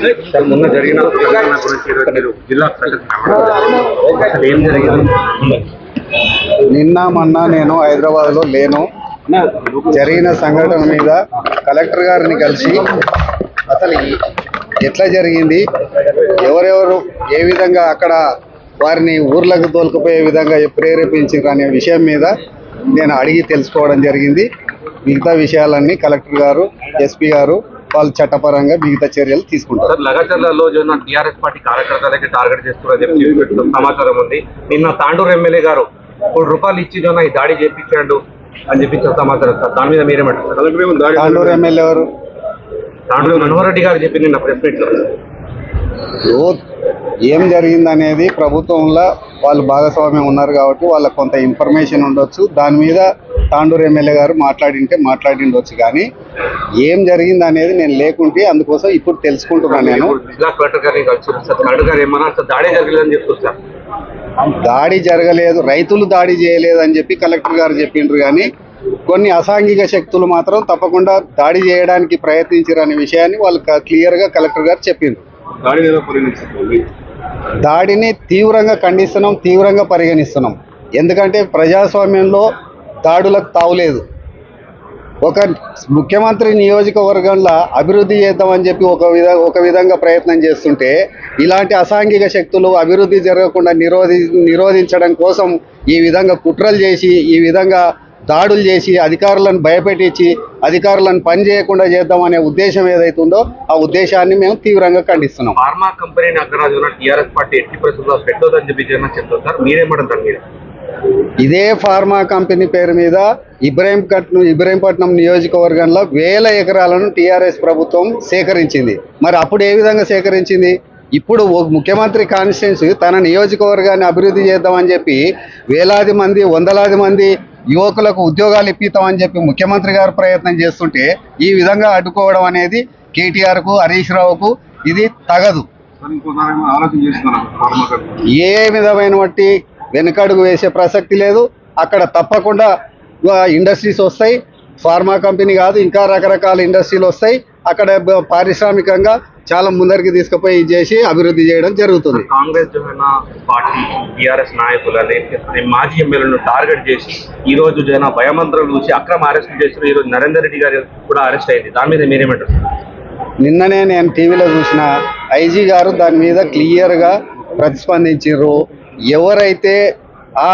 Sir మొన్న జరిగిన జిల్లా అసలు ఏం జరిగింది? నిన్న మొన్న నేను హైదరాబాద్లో లేను. జరిగిన సంఘటన మీద కలెక్టర్ గారిని కలిసి అసలు ఎట్లా జరిగింది? ఎవరెవరు ఏ విధంగా అక్కడ వారిని ఊర్లకు తోలుకుపోయే విధంగా ప్రేరేపించారు అనే విషయం మీద నేను అడిగి తెలుసుకోవడం జరిగింది. మిగతా విషయాలన్నీ కలెక్టర్ గారు ఎస్పీ గారు వాళ్ళు చట్టపరంగా మిగతా చర్యలు తీసుకుంటారు. సార్ లగచర్లలో జోన టీఆర్ఎస్ పార్టీ కార్యకర్తలకి టార్గెట్ చేస్తున్నారని చెప్పి సమాచారం ఉంది. నిన్న తాండూరు ఎమ్మెల్యే గారు కోటి రూపాయలు ఇచ్చి జోన ఈ దాడి చేపించాడు అని చెప్పి సమాచారం సార్. దాని మీద మీరేమంటారు తాండూరు ఎమ్మెల్యే ఎవరు? తాండూరు మనోహర్ రెడ్డి గారు చెప్పింది నిన్న ప్రెస్ మీట్లో ఓ ఏం జరిగిందనేది ప్రభుత్వంలో వాళ్ళు భాగస్వామ్యం ఉన్నారు కాబట్టి వాళ్ళకి కొంత ఇన్ఫర్మేషన్ ఉండొచ్చు. దాని మీద తాండూరు ఎమ్మెల్యే గారు మాట్లాడింటే మాట్లాడిండొచ్చు కానీ ఏం జరిగింది అనేది నేను లేకుంటే అందుకోసం ఇప్పుడు తెలుసుకుంటున్నాను నేను. ఇప్పుడు జిల్లా కలెక్టర్ గారిని కలిసి సార్ కలెక్టర్ గారు ఏమన్నా సార్ దాడి జరగలేదని జరగలేదు రైతులు దాడి చేయలేదు అని చెప్పి కలెక్టర్ గారు చెప్పిండ్రు కానీ కొన్ని అసాంఘిక శక్తులు మాత్రం తప్పకుండా దాడి చేయడానికి ప్రయత్నించారు అనే విషయాన్ని వాళ్ళు క్లియర్గా కలెక్టర్ గారు చెప్పిండ్రు. దాడిని తీవ్రంగా ఖండిస్తున్నాం తీవ్రంగా పరిగణిస్తున్నాం. ఎందుకంటే ప్రజాస్వామ్యంలో దాడులకు తావులేదు. ఒక ముఖ్యమంత్రి నియోజకవర్గంలో అభివృద్ధి చేద్దామని చెప్పి ఒక విధ ఒక విధంగా ప్రయత్నం చేస్తుంటే ఇలాంటి అసాంఘిక శక్తులు అభివృద్ధి జరగకుండా నిరోధి నిరోధించడం కోసం ఈ విధంగా కుట్రలు చేసి ఈ విధంగా దాడులు చేసి అధికారులను భయపెట్టించి అధికారులను పని చేయకుండా చేద్దామనే ఉద్దేశం ఏదైతుందో ఆ ఉద్దేశాన్ని మేము తీవ్రంగా ఖండిస్తున్నాం. ఫార్మా కంపెనీ టీఆర్ఎస్ పార్టీ ఎట్టి పరిస్థితుల్లో పెట్టొద్దని చెప్పి చెప్తారు సార్ మీరేమంటారు దాని ఇదే ఫార్మా కంపెనీ పేరు మీద ఇబ్రాహీంపట్నం ఇబ్రాహీంపట్నం నియోజకవర్గంలో వేల ఎకరాలను టీఆర్ఎస్ ప్రభుత్వం సేకరించింది. మరి అప్పుడు ఏ విధంగా సేకరించింది? ఇప్పుడు ముఖ్యమంత్రి కాన్స్టిట్యున్సీ తన నియోజకవర్గాన్ని అభివృద్ధి చేద్దామని చెప్పి వేలాది మంది వందలాది మంది యువకులకు ఉద్యోగాలు ఇప్పిస్తామని చెప్పి ముఖ్యమంత్రి గారు ప్రయత్నం చేస్తుంటే ఈ విధంగా అడ్డుకోవడం అనేది కేటీఆర్కు హరీష్ రావుకు ఇది తగదు. ఏ విధమైన బట్టి వెనుకడుగు వేసే ప్రసక్తి లేదు. అక్కడ తప్పకుండా ఇండస్ట్రీస్ వస్తాయి. ఫార్మా కంపెనీ కాదు ఇంకా రకరకాల ఇండస్ట్రీలు వస్తాయి. అక్కడ పారిశ్రామికంగా చాలా ముందరికి తీసుకుపోయి చేసి అభివృద్ధి చేయడం జరుగుతుంది. కాంగ్రెస్ జన పార్టీ టిఆర్ఎస్ నాయకులని మాజీ ఎమ్మెల్యేలను టార్గెట్ చేసి ఈ రోజు జన భయమంత్రం చూసి అక్రమ అరెస్ట్ చేసిన ఈ రోజు నరేందర్ రెడ్డి గారు కూడా అరెస్ట్ అయింది. దాని మీద మీరేమంటారు? నిన్ననే నేను టీవీలో చూసిన ఐజీ గారు దాని మీద క్లియర్గా ప్రతిస్పందించారు ఎవరైతే ఆ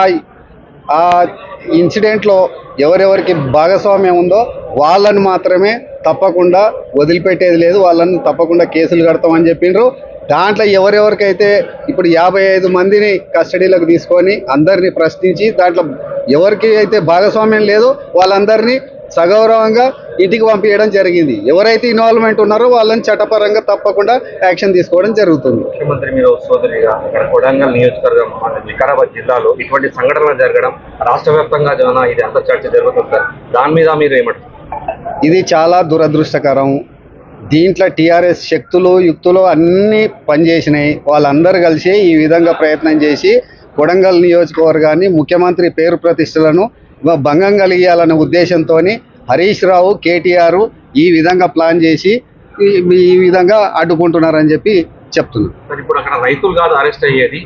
ఆ ఇన్సిడెంట్లో ఎవరెవరికి భాగస్వామ్యం ఉందో వాళ్ళని మాత్రమే తప్పకుండా వదిలిపెట్టేది లేదు. వాళ్ళని తప్పకుండా కేసులు కడతామని చెప్పిండ్రు దాంట్లో ఎవరెవరికైతే ఇప్పుడు యాభై ఐదు మందిని కస్టడీలోకి తీసుకొని అందరినీ ప్రశ్నించి దాంట్లో ఎవరికి అయితే భాగస్వామ్యం లేదు వాళ్ళందరినీ సగౌరవంగా ఇంటికి పంపించడం జరిగింది. ఎవరైతే ఇన్వాల్వ్మెంట్ ఉన్నారో వాళ్ళని చట్టపరంగా తప్పకుండా యాక్షన్ తీసుకోవడం జరుగుతుంది. ముఖ్యమంత్రి మీరు సోదరిగా ఇక్కడ కొడంగల్ నియోజకవర్గం వికారాబాద్ జిల్లాలో ఇటువంటి సంఘటనలు జరగడం రాష్ట్ర వ్యాప్తంగా ఇది అంత చర్చ జరుగుతుంది సార్. దాని మీద మీరు ఏమంటారు? ఇది చాలా దురదృష్టకరం. దీంట్లో టీఆర్ఎస్ శక్తులు యుక్తులు అన్నీ పనిచేసినాయి. వాళ్ళందరూ కలిసి ఈ విధంగా ప్రయత్నం చేసి కొడంగల్ నియోజకవర్గాన్ని ముఖ్యమంత్రి పేరు ప్రతిష్టలను భంగం కలిగియాలనే ఉద్దేశంతో హరీష్ రావు కేటీఆర్ ఈ విధంగా ప్లాన్ చేసి ఈ- విధంగా అడ్డుకుంటున్నారని చెప్పి చెప్తున్నారు మరి ఇప్పుడు అక్కడ రైతులు కాదు అరెస్ట్ అయ్యేది.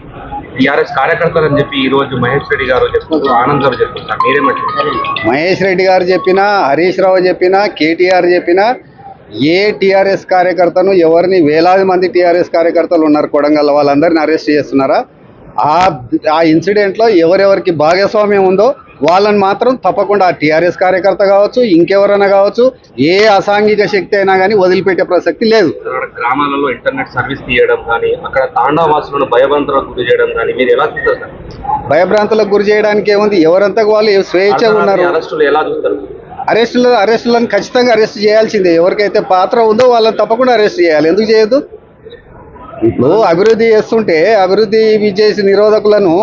టీఆర్ఎస్ కార్యకర్తలు అని చెప్పి ఈ రోజు మహేష్ రెడ్డి గారు చెప్తున్నారు ఆనంద్ గారు చెప్తున్నారు. మీరేమంటారు మహేష్ రెడ్డి గారు చెప్పినా హరీష్ రావు చెప్పినా కేటీఆర్ చెప్పినా ఏ టీఆర్ఎస్ కార్యకర్తను ఎవరిని వేలాది మంది టీఆర్ఎస్ కార్యకర్తలు ఉన్నారు కొడంగల్ వాళ్ళందరిని అరెస్ట్ చేస్తున్నారా? ఆ ఆ ఇన్సిడెంట్లో ఎవరెవరికి భాగస్వామ్యం ఉందో వాళ్ళని మాత్రం తప్పకుండా టీఆర్ఎస్ కార్యకర్త కావచ్చు ఇంకెవరైనా కావచ్చు ఏ అసాంఘిక శక్తి అయినా కానీ వదిలిపెట్టే ప్రసక్తి లేదు. గ్రామాలలో ఇంటర్నెట్ సర్వీస్ తీయడం కానీ అక్కడ తాండావాసులను భయభంతులకు గురి చేయడం కానీ మీరు ఎలా చూస్తారు సార్? భయభ్రాంతులకు గురి చేయడానికి ఏముంది? ఎవరంతకు వాళ్ళు స్వేచ్ఛగా ఉన్నారు. అరెస్టులు ఎలా చూస్తారు? అరెస్టులు అరెస్టులను ఖచ్చితంగా అరెస్ట్ చేయాల్సిందే. ఎవరికైతే పాత్ర ఉందో వాళ్ళని తప్పకుండా అరెస్ట్ చేయాలి. ఎందుకు చేయొద్దు? ఇప్పుడు అభివృద్ధి చేస్తుంటే అభివృద్ధి చేసి నిరోధకులను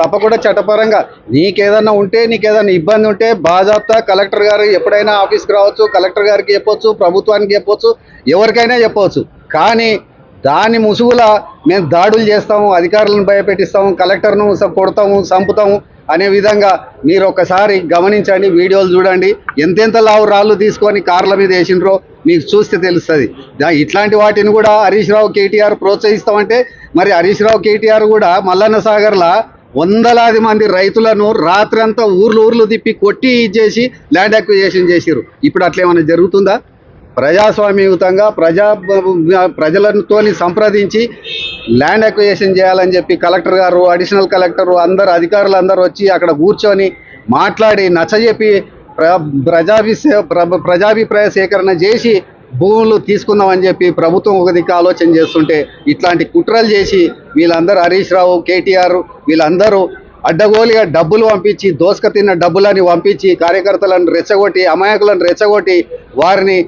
తప్పకుండా చట్టపరంగా నీకేదన్నా ఉంటే నీకేదన్నా ఇబ్బంది ఉంటే బాజాప్తా కలెక్టర్ గారు ఎప్పుడైనా ఆఫీస్కి రావచ్చు కలెక్టర్ గారికి చెప్పొచ్చు ప్రభుత్వానికి చెప్పొచ్చు ఎవరికైనా చెప్పవచ్చు కానీ దాని ముసుగుల మేము దాడులు చేస్తాము అధికారులను భయపెట్టిస్తాము కలెక్టర్ను కొడతాము చంపుతాము అనే విధంగా మీరు ఒకసారి గమనించండి వీడియోలు చూడండి. ఎంతెంత లావు రాళ్ళు తీసుకొని కార్ల మీద వేసిండ్రో మీకు చూస్తే తెలుస్తుంది. ఇట్లాంటి వాటిని కూడా హరీష్ రావు కేటీఆర్ ప్రోత్సహిస్తామంటే మరి హరీష్ రావు కేటీఆర్ కూడా మల్లన్న సాగర్లా వందలాది మంది రైతులను రాత్రంతా ఊర్లు ఊర్లు తిప్పి కొట్టి ఇచ్చేసి ల్యాండ్ అక్విజేషన్ చేసిరు ఇప్పుడు అట్లా ఏమైనా జరుగుతుందా? ప్రజాస్వామ్యయుతంగా ప్రజా ప్రజలతో సంప్రదించి ల్యాండ్ అక్విజేషన్ చేయాలని చెప్పి కలెక్టర్ గారు అడిషనల్ కలెక్టర్ అందరు అధికారులు అందరూ వచ్చి అక్కడ కూర్చొని మాట్లాడి నచ్చజెప్పి ప్ర ప్రజాభిషే ప్ర- ప్రజాభిప్రాయ సేకరణ చేసి భూములు తీసుకుందామని చెప్పి ప్రభుత్వం ఒక దిక్కు ఆలోచన చేస్తుంటే ఇట్లాంటి కుట్రలు చేసి వీళ్ళందరూ హరీష్ రావు కేటీఆర్ వీళ్ళందరూ అడ్డగోలుగా డబ్బులు పంపించి దోసక తిన్న డబ్బులని పంపించి కార్యకర్తలను రెచ్చగొట్టి అమాయకులను రెచ్చగొట్టి వారిని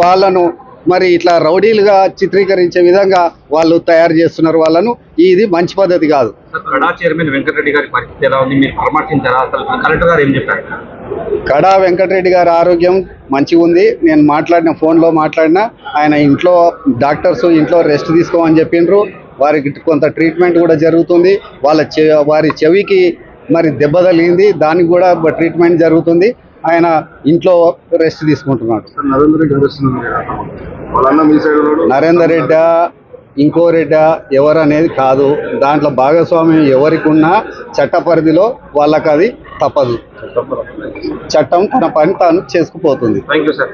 వాళ్ళను మరి ఇట్లా రౌడీలుగా చిత్రీకరించే విధంగా వాళ్ళు తయారు చేస్తున్నారు వాళ్ళను. ఇది మంచి పద్ధతి కాదు. చైర్మన్ వెంకటరెడ్డి గారి పరిస్థితి ఎలా ఉంది? మీరు పరామర్శించారా అసలు కలెక్టర్ గారు ఏం చెప్పారు? కడా వెంకటరెడ్డి గారి ఆరోగ్యం మంచిగా ఉంది. నేను మాట్లాడిన ఫోన్లో మాట్లాడినా ఆయన ఇంట్లో డాక్టర్స్ ఇంట్లో రెస్ట్ తీసుకోమని చెప్పిండ్రు. వారికి కొంత ట్రీట్మెంట్ కూడా జరుగుతుంది. వాళ్ళ వారి చెవికి మరి దెబ్బ తగిలింది. దానికి కూడా ట్రీట్మెంట్ జరుగుతుంది. ఆయన ఇంట్లో రెస్ట్ తీసుకుంటున్నాడు. నరేందర్ రెడ్డా ఇంకో రెడ్డా ఎవరు అనేది కాదు. దాంట్లో భాగస్వామ్యం ఎవరికి ఉన్నా చట్ట పరిధిలో వాళ్ళకి అది తప్పదు. చట్టం తన పని తాను చేసుకుపోతుంది. Thank you sir